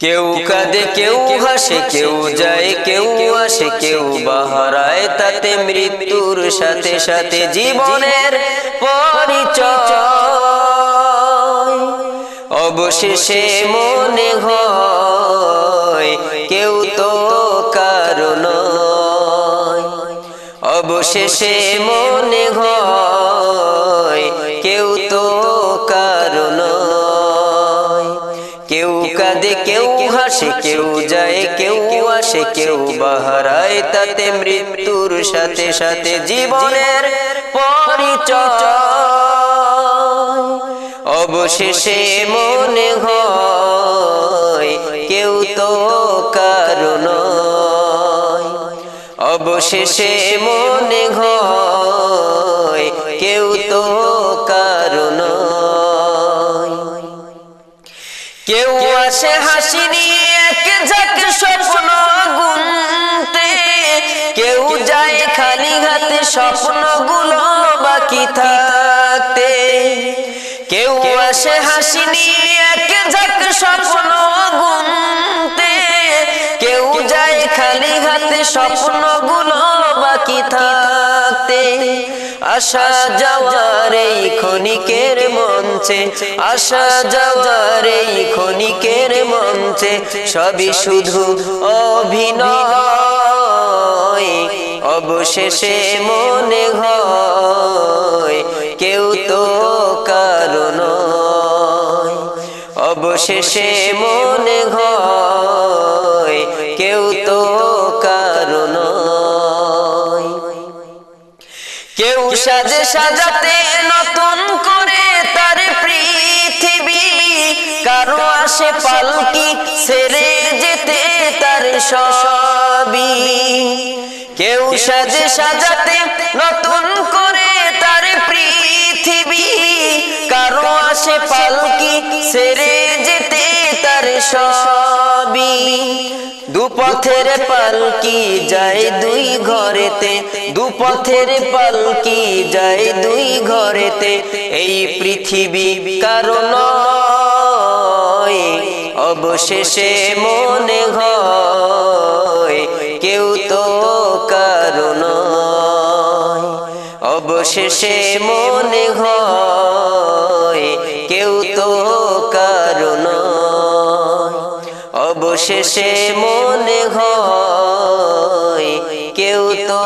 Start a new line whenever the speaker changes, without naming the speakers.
কেউ কাঁদে কেউ হাসে কেউ যায় কেউ আসে কেউ বাহারায়। তাতে মৃত্যুর সাথে সাথে জীবনের পরিচয়। অবশেষে মনে হয় কেউ তো কারণ অবশেষে মনে হয় কেউ তো কেউ কাঁদে, কেউ হাসে, কেউ যায়, কেউ আসে, কেউ বাহারায়। তাতে মৃত্যুর সাথে সাথে জীবনের পরিচয় অবশেষে মনে হয় কেউ তো কারণ অবশেষে মনে হয় কেউ তো কারণ আসে হাসি নিয়ে এক ঝাঁক স্বপ্ন গুনতে। কেউ যায় খালি হাতে স্বপ্নগুলো বাকি থাকতে। কেউ আসে হাসি নিয়ে এক ঝাঁক স্বপ্ন গুনতে। কেউ যায় খালি হাতে স্বপ্নগুলো বাকি থাকতে। আশা যাওয়ার এই ক্ষণিকের মঞ্চে, আশা যাওয়ার এই মঞ্চে সবই শুধু অভিনয়। অবশেষে মনে হয় কেউ তো কারণ অবশেষে মনে হয় কেউ তো কারণ কেউ সাজে সাজাতে নতুন আসে পালকি ছেড়ে যেতে তার সবই। কেউ সাজে সাজাতে নতুন করে তার পৃথিবী। কারও আসে পালকি সেরে যেতে তার সবই। দুপথের পালকি যায় দুই ঘরেতে, দুপথের পালকি যায় দুই ঘরেতে। এই পৃথিবী কারণ অবশেষে মনে হয়, কেউ তো কারণ অবশেষে মনে হয়, কেউ তো কারণ অবশেষে মনে হয়, কেউ তো